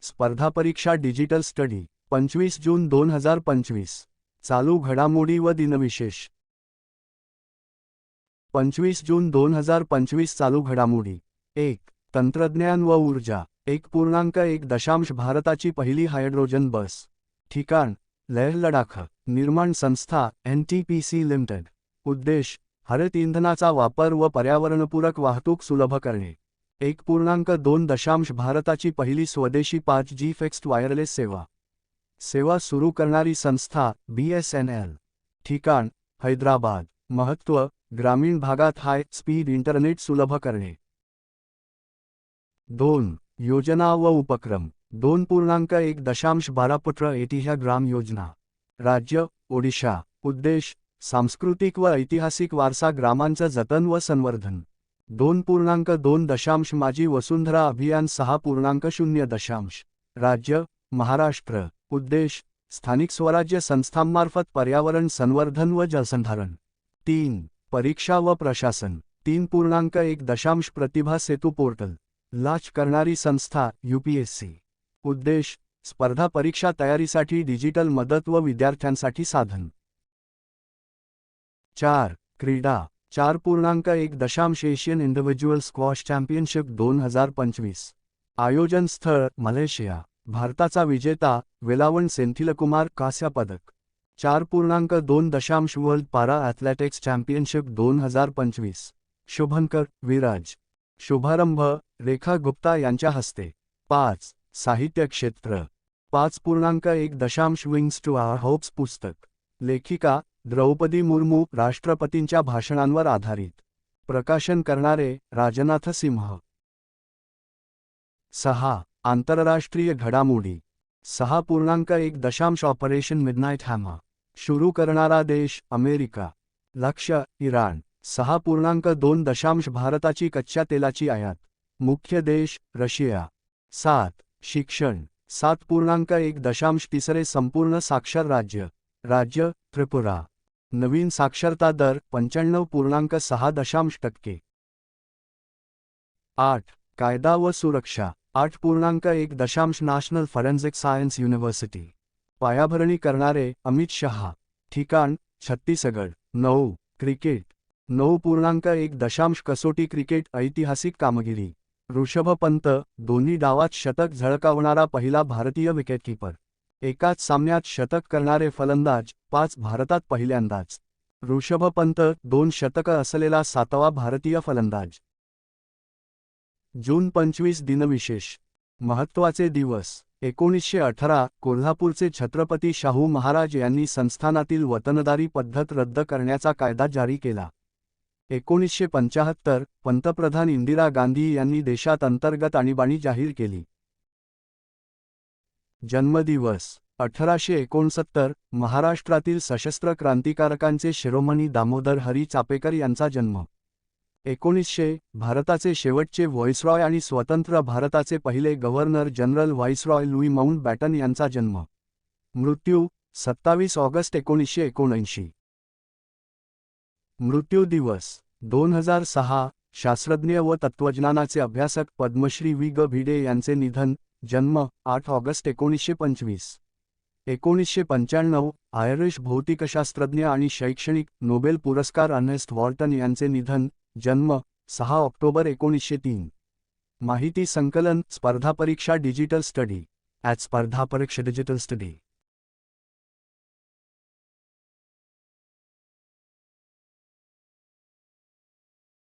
स्पर्धा परीक्षा digital study पंचवीस जून दोन हजार पंचवीस. चालू घडामोडी व दिनविशेष. पंचवीस जून दोन हजार पंचवीस चालू घडामोडी. एक तंत्रज्ञान व ऊर्जा. एक पूर्णांक एक दशांश भारताची पहिली हायड्रोजन बस. ठिकाण लेह लडाख. निर्माण संस्था N T P C limited. उद्देश हरित इंधनाचा वापर व पर्यावरणपूरक वाहतूक सुलभ करणे. एक पूर्णांक दोन दशांश भारताची पहिली स्वदेशी पाच जी फिक्स्ड वायरलेस सेवा. सेवा सुरू करणारी संस्था बी एस एन एल. ठिकाण हैदराबाद. महत्त्व ग्रामीण भागात हाय स्पीड इंटरनेट सुलभ करणे. दोन योजना व उपक्रम. दोन पूर्णांक एक दशांश बारा ऐतिह्य एटिह्या ग्राम योजना. राज्य ओडिशा. उद्देश सांस्कृतिक व ऐतिहासिक वारसा ग्रामांचं जतन व संवर्धन. दोन पूर्णांक दोन दशांश माजी वसुंधरा अभियान सहा पूर्णांक शून्य दशांश. राज्य महाराष्ट्र. उद्देश स्थानिक स्वराज्य संस्थांमार्फत पर्यावरण संवर्धन व जलसंधारण. तीन परीक्षा व प्रशासन. तीन पूर्णांक एक दशांश प्रतिभा सेतू पोर्टल. लाच करणारी संस्था यूपीएससी उद्देश स्पर्धा परीक्षा तयारीसाठी डिजिटल मदत व विद्यार्थ्यांसाठी साधन. चार क्रीडा. चार पूर्णांक एक दशांश एशियन इंडिव्हिज्युअल स्क्वॉश चॅम्पियनशिप दोन हजार पंचवीस. आयोजन स्थळ मलेशिया. भारताचा विजेता वेलावण सेंथिलकुमार कास्या पदक. चार पूर्णांक दोन दशांश वर्ल्ड पारा ॲथलेटिक्स चॅम्पियनशिप दोन हजार पंचवीस. शुभंकर विराज. शुभारंभ रेखा गुप्ता यांच्या हस्ते. पाच साहित्य क्षेत्र. पाच पूर्णांक एक दशांश विंग्स टू आर होप्स पुस्तक. लेखिका द्रौपदी मुर्मू राष्ट्रपतींच्या भाषणांवर आधारित. प्रकाशन करणारे राजनाथ सिंह. सहा. आंतरराष्ट्रीय घडामोडी. सहा पूर्णांक एक दशांश ऑपरेशन मिडनाईट हॅमा सुरू करणारा देश अमेरिका. लक्ष इराण. सहा पूर्णांक दोन दशांश भारताची कच्च्या तेलाची आयात. मुख्य देश रशिया. सात. शिक्षण. सात पूर्णांक एक दशांश तिसरे संपूर्ण साक्षर राज्य. राज्य त्रिपुरा. नवीन साक्षरता दर पंच्याण्णव पूर्णांक सहा दशांश टक्के. आठ. कायदा व सुरक्षा. आठ पूर्णांक एक दशांश नॅशनल फॉरेन्सिक सायन्स युनिव्हर्सिटी. पायाभरणी करणारे अमित शहा. ठिकाण छत्तीसगड. नऊ. क्रिकेट. नऊ पूर्णांक एक दशांश कसोटी क्रिकेट ऐतिहासिक कामगिरी. ऋषभ पंत दोन्ही डावात शतक झळकावणारा पहिला भारतीय विकेटकीपर. एकाच सामन्यात शतक करणारे फलंदाज पाच भारतात पहिल्यांदाच. ऋषभ पंत दोन शतकं असलेला सातवा भारतीय फलंदाज. जून पंचवीस दिनविशेष. महत्त्वाचे दिवस. एकोणीसशे अठरा कोल्हापूरचे छत्रपती शाहू महाराज यांनी संस्थानातील वतनदारी पद्धत रद्द करण्याचा कायदा जारी केला. एकोणीसशे पंचाहत्तर पंतप्रधान इंदिरा गांधी यांनी देशात अंतर्गत आणीबाणी जाहीर केली. जन्मदिवस अठराशे एकोणसत्तर महाराष्ट्रातील सशस्त्र क्रांतिकारकांचे शिरोमणी दामोदर हरी चापेकर यांचा जन्म. एकोणीसशे भारताचे शेवटचे व्हॉइसरॉय आणि स्वतंत्र भारताचे पहिले governor general viceroy Louis Mountbatten यांचा जन्म. मृत्यू सत्तावीस ऑगस्ट एकोणीसशे एकोणऐंशी. मृत्यू दिवस दोन हजार सहा शास्त्रज्ञ व तत्त्वज्ञानाचे अभ्यासक पद्मश्री वि ग भिडे यांचे निधन जन्म आठ ऑगस्ट एकोणीसशे पंचवीस. एकोणीसशे पंच्याण्णव आयरिश भौतिकशास्त्रज्ञ आणि शैक्षणिक नोबेल पुरस्कार अर्नेस्ट वॉल्टन यांचे निधन जन्म सहा ऑक्टोबर एकोणीसशे तीन. माहिती संकलन स्पर्धा परीक्षा डिजिटल स्टडी. ॲट स्पर्धा परीक्षा डिजिटल स्टडी.